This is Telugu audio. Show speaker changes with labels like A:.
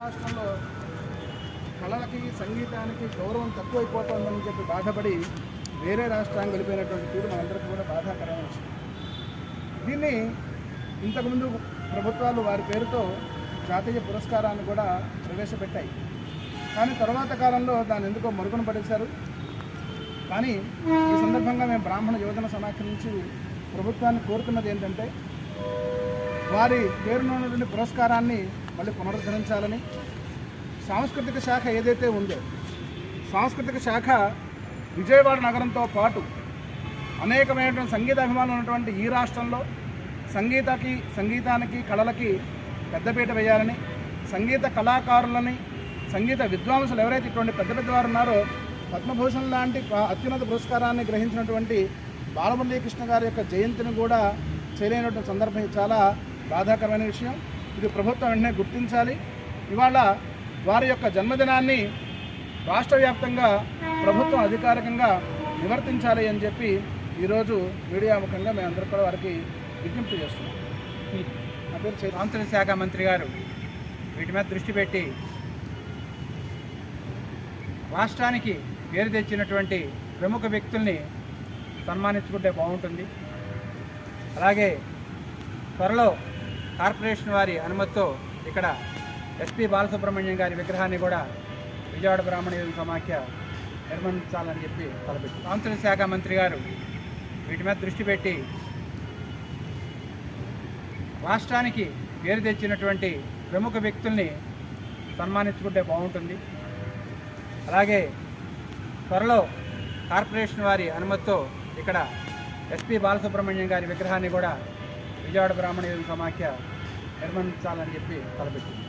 A: రాష్ట్రంలో కళలకి సంగీతానికి గౌరవం తక్కువైపోతుందని చెప్పి బాధపడి వేరే రాష్ట్రానికి వెళ్ళిపోయినటువంటి తీరు మనందరికీ కూడా బాధాకరమైన విషయం దీన్ని ఇంతకుముందు ప్రభుత్వాలు వారి పేరుతో జాతీయ పురస్కారాన్ని కూడా ప్రవేశపెట్టాయి. కానీ తర్వాత కాలంలో దాన్ని ఎందుకో మరుగున పడేశారు. కానీ ఈ సందర్భంగా మేము బ్రాహ్మణ యువజన సమాఖ్య నుంచి ప్రభుత్వాన్ని కోరుతున్నది ఏంటంటే వారి పేరున ఉన్నటువంటి పురస్కారాన్ని మళ్ళీ పునరుద్ధరించాలని సాంస్కృతిక శాఖ ఏదైతే ఉందో సాంస్కృతిక శాఖ విజయవాడ నగరంతో పాటు అనేకమైనటువంటి సంగీత అభిమానులు ఉన్నటువంటి ఈ రాష్ట్రంలో సంగీతకి సంగీతానికి కళలకి పెద్దపీట వేయాలని సంగీత కళాకారులని సంగీత విద్వాంసులు ఎవరైతే ఇటువంటి పెద్ద పెద్దవారు ఉన్నారో పద్మభూషణ్ లాంటి అత్యున్నత పురస్కారాన్ని గ్రహించినటువంటి బాలమురళీకృష్ణ గారి యొక్క జయంతిని కూడా చేయలేనటువంటి సందర్భం చాలా బాధాకరమైన విషయం. ఇది ప్రభుత్వం వెంటనే గుర్తించాలి. ఇవాళ వారి యొక్క జన్మదినాన్ని రాష్ట్ర వ్యాప్తంగా ప్రభుత్వం అధికారికంగా నివర్తించాలి అని చెప్పి ఈరోజు మీడియా ముఖంగా మేమందరూ కూడా వారికి విజ్ఞప్తి చేస్తున్నాం. నా పేరు
B: శాఖ మంత్రి గారు వీటి మీద దృష్టి పెట్టి రాష్ట్రానికి పేరు తెచ్చినటువంటి ప్రముఖ వ్యక్తుల్ని సన్మానించుకుంటే బాగుంటుంది. అలాగే త్వరలో కార్పొరేషన్ వారి అనుమతితో ఇక్కడ ఎస్పి బాలసుబ్రహ్మణ్యం గారి విగ్రహాన్ని కూడా విజయవాడ బ్రాహ్మణ సమాఖ్య నిర్మించాలని చెప్పి తలపెట్టి సాంస్కృతిక శాఖ మంత్రి గారు వీటి మీద దృష్టి పెట్టి రాష్ట్రానికి పేరు తెచ్చినటువంటి ప్రముఖ వ్యక్తుల్ని సన్మానించుకుంటే బాగుంటుంది. అలాగే త్వరలో కార్పొరేషన్ వారి అనుమతితో ఇక్కడ ఎస్పి బాలసుబ్రహ్మణ్యం గారి విగ్రహాన్ని కూడా విజయవాడ బ్రాహ్మణ యువత సమాఖ్య నిర్మించాలని చెప్పి తలపెట్టింది.